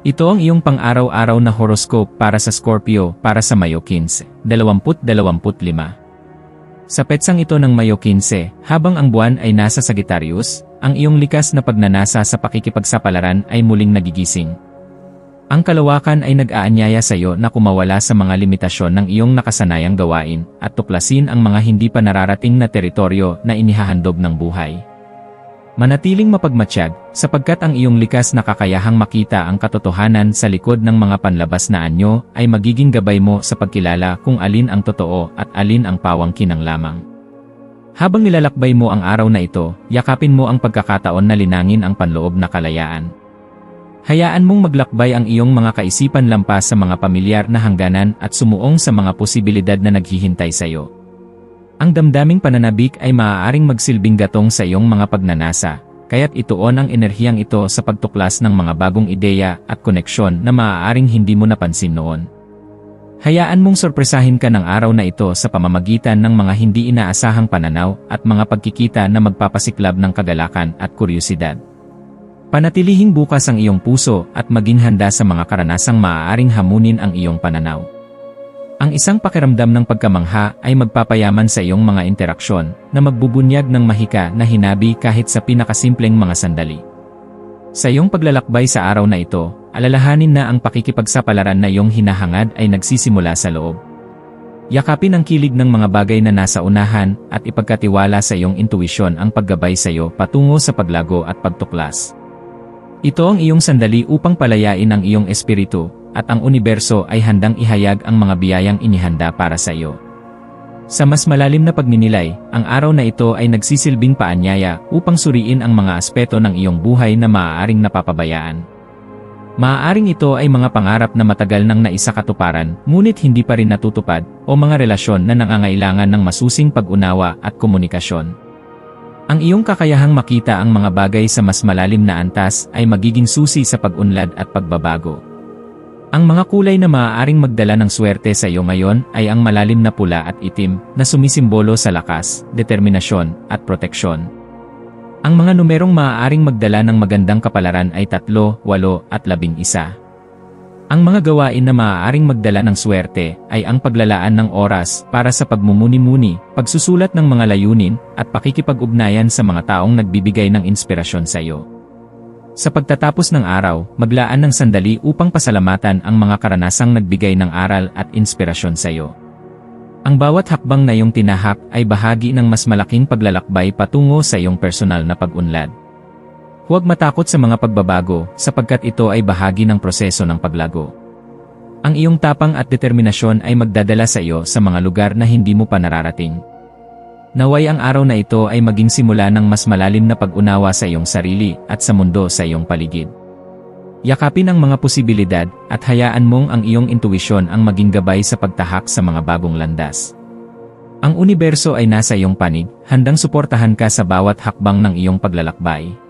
Ito ang iyong pang-araw-araw na horoscope para sa Scorpio para sa Mayo 15, 2025. Sa petsang ito ng Mayo 15, habang ang buwan ay nasa Sagittarius, ang iyong likas na pagnanasa sa pakikipagsapalaran ay muling nagigising. Ang kalawakan ay nag-aanyaya sa iyo na kumawala sa mga limitasyon ng iyong nakasanayang gawain at tuklasin ang mga hindi pa nararating na teritoryo na inihahandog ng buhay. Manatiling mapagmatsyag, sapagkat ang iyong likas na kakayahang makita ang katotohanan sa likod ng mga panlabas na anyo ay magiging gabay mo sa pagkilala kung alin ang totoo at alin ang pawang kinang lamang. Habang nilalakbay mo ang araw na ito, yakapin mo ang pagkakataon na linangin ang panloob na kalayaan. Hayaan mong maglakbay ang iyong mga kaisipan lampas sa mga pamilyar na hangganan at sumuong sa mga posibilidad na naghihintay sa iyo. Ang damdaming pananabik ay maaaring magsilbing gatong sa iyong mga pagnanasa, kaya't ituon ang enerhiyang ito sa pagtuklas ng mga bagong ideya at koneksyon na maaaring hindi mo napansin noon. Hayaan mong sorpresahin ka ng araw na ito sa pamamagitan ng mga hindi inaasahang pananaw at mga pagkikita na magpapasiklab ng kagalakan at kuryosidad. Panatilihing bukas ang iyong puso at maging handa sa mga karanasang maaaring hamunin ang iyong pananaw. Ang isang pakiramdam ng pagkamangha ay magpapayaman sa iyong mga interaksyon na magbubunyag ng mahika na hinabi kahit sa pinakasimpleng mga sandali. Sa iyong paglalakbay sa araw na ito, alalahanin na ang pakikipagsapalaran na iyong hinahangad ay nagsisimula sa loob. Yakapin ang kilig ng mga bagay na nasa unahan at ipagkatiwala sa iyong intuisyon ang paggabay sa iyo patungo sa paglago at pagtuklas. Ito ang iyong sandali upang palayain ang iyong espiritu at ang universo ay handang ihayag ang mga biyayang inihanda para sa iyo. Sa mas malalim na pagninilay, ang araw na ito ay nagsisilbing paanyaya upang suriin ang mga aspeto ng iyong buhay na maaaring napapabayaan. Maaaring ito ay mga pangarap na matagal nang naisakatuparan, ngunit hindi pa rin natutupad, o mga relasyon na nangangailangan ng masusing pag-unawa at komunikasyon. Ang iyong kakayahang makita ang mga bagay sa mas malalim na antas ay magiging susi sa pag-unlad at pagbabago. Ang mga kulay na maaaring magdala ng swerte sa iyo ngayon ay ang malalim na pula at itim na sumisimbolo sa lakas, determinasyon, at proteksyon. Ang mga numerong maaaring magdala ng magandang kapalaran ay 3, 8, at 11. Ang mga gawain na maaaring magdala ng swerte ay ang paglalaan ng oras para sa pagmumuni-muni, pagsusulat ng mga layunin, at pakikipag-ugnayan sa mga taong nagbibigay ng inspirasyon sa iyo. Sa pagtatapos ng araw, maglaan ng sandali upang pasalamatan ang mga karanasang nagbigay ng aral at inspirasyon sa iyo. Ang bawat hakbang na iyong tinahak ay bahagi ng mas malaking paglalakbay patungo sa iyong personal na pag-unlad. Huwag matakot sa mga pagbabago sapagkat ito ay bahagi ng proseso ng paglago. Ang iyong tapang at determinasyon ay magdadala sa iyo sa mga lugar na hindi mo pa nararating. Naway ang araw na ito ay maging simula ng mas malalim na pag-unawa sa iyong sarili at sa mundo sa iyong paligid. Yakapin ang mga posibilidad at hayaan mong ang iyong intuisyon ang maging gabay sa pagtahak sa mga bagong landas. Ang universo ay nasa iyong panig, handang suportahan ka sa bawat hakbang ng iyong paglalakbay.